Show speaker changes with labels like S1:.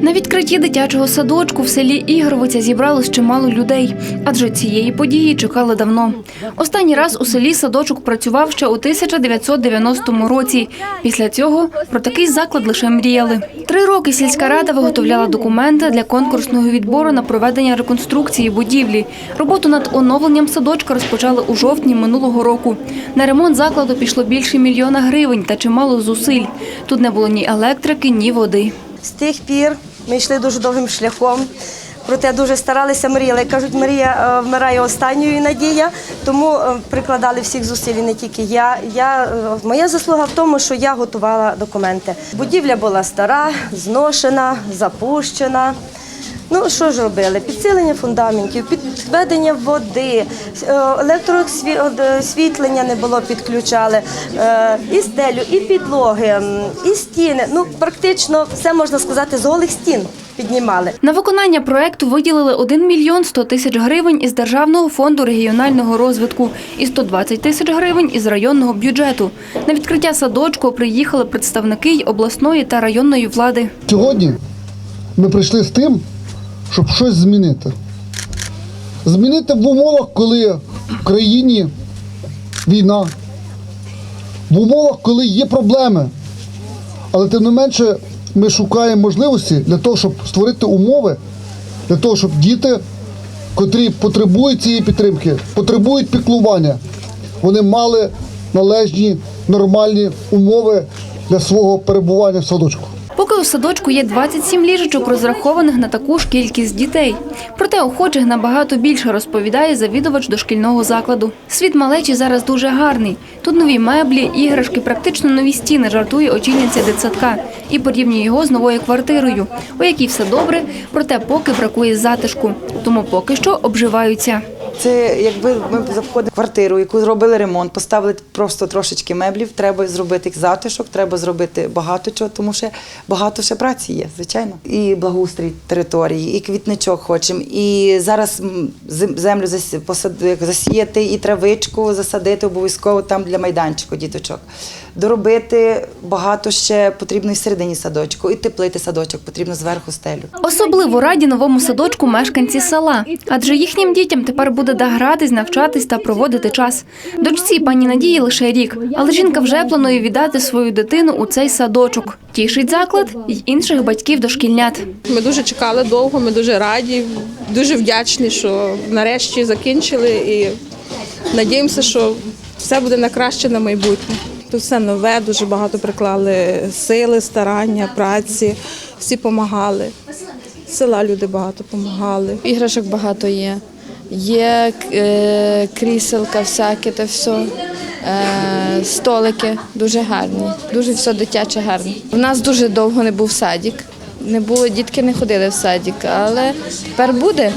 S1: На відкритті дитячого садочку в селі Ігровиця зібралось чимало людей, адже цієї події чекали давно. Останній раз у селі садочок працював ще у 1990 році. Після цього про такий заклад лише мріяли. Три роки сільська рада виготовляла документи для конкурсного відбору на проведення реконструкції будівлі. Роботу над оновленням садочка розпочали у жовтні минулого року. На ремонт закладу пішло більше мільйона гривень та чимало зусиль. Тут не було ні електрики, ні води.
S2: З тих пір ми йшли дуже довгим шляхом. Проте дуже старалися, мріяли. Кажуть, Марія е, вмирає останньою надія, тому е, прикладали всіх зусиль, не тільки я. я. е, Моя заслуга в тому, що я готувала документи. Будівля була стара, зношена, запущена. Ну, що ж робили? Підсилення фундаментів, підведення води, електросвітлення не було, підключали, е, і стелю, і підлоги, і стіни. Ну, практично все можна сказати, з голих стін піднімали.
S1: На виконання проекту виділили 1 мільйон 100 тисяч гривень із Державного фонду регіонального розвитку і 120 тисяч гривень із районного бюджету. На відкриття садочку приїхали представники й обласної та районної влади.
S3: Сьогодні ми прийшли з тим, щоб щось змінити. Змінити в умовах, коли в країні війна, в умовах, коли є проблеми. Але тим не менше ми шукаємо можливості для того, щоб створити умови, для того, щоб діти, котрі потребують цієї підтримки, потребують піклування, вони мали належні нормальні умови для свого перебування в садочку.
S1: У садочку є 27 ліжечок, розрахованих на таку ж кількість дітей. Проте охочих набагато більше, розповідає завідувач дошкільного закладу. Світ малечі зараз дуже гарний. Тут нові меблі, іграшки, практично нові стіни, жартує очільниця дитсадка і порівнює його з новою квартирою, у якій все добре, проте поки бракує затишку. Тому поки що обживаються.
S4: Це якби ми заходимо в квартиру, яку зробили ремонт, поставили просто трошечки меблів. Треба зробити затишок, треба зробити багато чого, тому що багато ще праці є, звичайно. І благоустрій території, і квітничок хочемо. І зараз землю засіяти, і травичку засадити обов'язково там для майданчику діточок. Доробити багато ще потрібно і всередині садочку, і теплити садочок, потрібно зверху стелю.
S1: Особливо раді новому садочку мешканці села, адже їхнім дітям тепер буде де гратись, навчатись та проводити час. Дочці пані Надії лише рік, але жінка вже планує віддати свою дитину у цей садочок. Тішить заклад й інших батьків дошкільнят.
S5: Ми дуже чекали довго, ми дуже раді, дуже вдячні, що нарешті закінчили і надіємося, що все буде на краще на майбутнє. Тут все нове, дуже багато приклали сили, старання, праці, всі допомагали. З Села люди багато допомагали.
S6: Іграшок багато є. Є е, кріселка всяке, та все. Е, столики дуже гарні, дуже все дитяче гарне. У нас дуже довго не був садик. Не було, дітки не ходили в садик, але тепер буде.